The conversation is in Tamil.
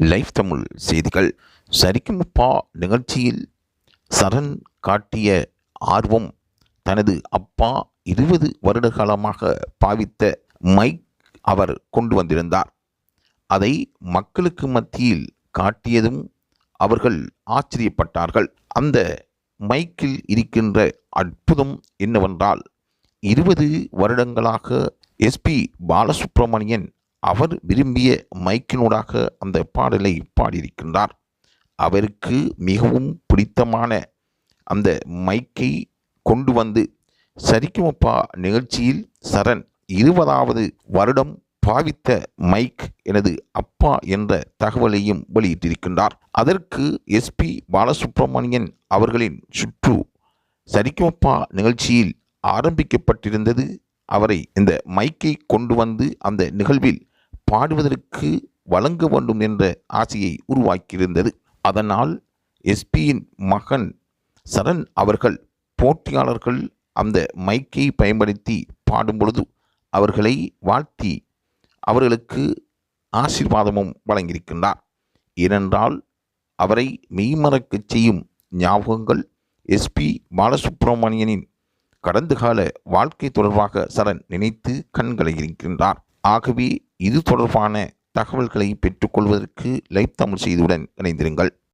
லைஃப் தமிழ் செய்திகள். சரிக்குமுப்பா நிகழ்ச்சியில் சரண் காட்டிய ஆர்வம் தனது அப்பா இருபது வருட காலமாக பாவித்த மைக் அவர் கொண்டு வந்திருந்தார். அதை மக்களுக்கு மத்தியில் காட்டியதும் அவர்கள் ஆச்சரியப்பட்டார்கள். அந்த மைக்கில் இருக்கின்ற அற்புதம் என்னவென்றால் இருபது வருடங்களாக எஸ்பி பாலசுப்ரமணியன் அவர் விரும்பிய மைக்கினூடாக அந்த பாடலை பாடியிருக்கின்றார். அவருக்கு மிகவும் பிடித்தமான அந்த மைக்கை கொண்டு வந்து சரிக்குமப்பா நிகழ்ச்சியில் சரண் இருபதாவது வருடம் பாவித்த மைக் எனது அப்பா என்ற தகவலையும் வெளியிட்டிருக்கின்றார். அதற்கு எஸ்பி பாலசுப்ரமணியன் அவர்களின் சுற்று சரிக்குமப்பா நிகழ்ச்சியில் ஆரம்பிக்கப்பட்டிருந்தது. அவரை இந்த மைக்கை கொண்டு வந்து அந்த நிகழ்வில் பாடுவதற்கு வழங்க வேண்டும் என்ற ஆசையை உருவாக்கியிருந்தது. அதனால் எஸ்பியின் மகன் சரண் அவர்கள் போட்டியாளர்கள் அந்த மைக்கை பயன்படுத்தி பாடும் பொழுது அவர்களை வாழ்த்தி அவர்களுக்கு ஆசீர்வாதமும் வழங்கியிருக்கின்றார். ஏனென்றால் அவரை மெய்மறக்கச் செய்யும் ஞாபகங்கள் எஸ்பி பாலசுப்ரமணியனின் கடந்த கால வாழ்க்கை தொடர்பாக சரண் நினைத்து கண்களை இருக்கின்றார் ஆகவே இது தொடர்பான தகவல்களை பெற்றுக்கொள்வதற்கு லைவ் தமிழ் செய்தியுடன் இணைந்திருங்கள்.